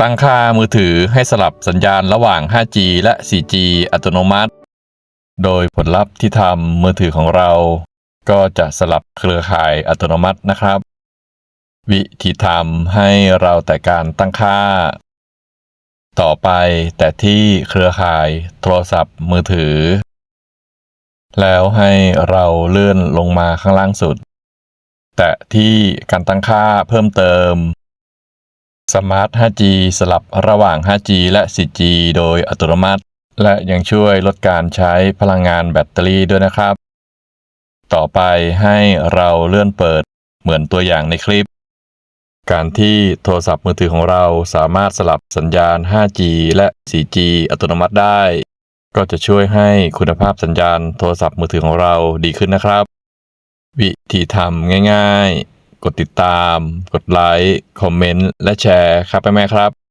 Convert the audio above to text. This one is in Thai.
ตั้งค่ามือถือให้สลับสัญญาณระหว่าง 5G และ 4G อัตโนมัติ โดยผลลัพธ์ที่ทำมือถือของเรา ก็จะสลับเครือข่ายอัตโนมัตินะครับ วิธีทำให้เราแต่การตั้งค่า ต่อไปแต่ที่เครือข่ายโทรศัพท์มือถือ แล้วให้เราเลื่อนลงมาข้างล่างสุด แตะที่การตั้งค่าเพิ่มเติม Smart 5G สลับระหว่าง 5G และ 4G โดยอัตโนมัติ และยังช่วยลดการใช้พลังงานแบตเตอรี่ด้วยนะครับ ต่อไปให้เราเลื่อนเปิดเหมือนตัวอย่างในคลิป การที่โทรศัพท์มือถือของเราสามารถสลับสัญญาณ 5G และ 4G อัตโนมัติได้ ก็จะช่วยให้คุณภาพสัญญาณโทรศัพท์มือถือของเราดีขึ้นนะครับ วิธีทำง่าย ๆ กดติดตาม กดไลค์ คอมเมนต์ และแชร์ครับแม่ๆครับ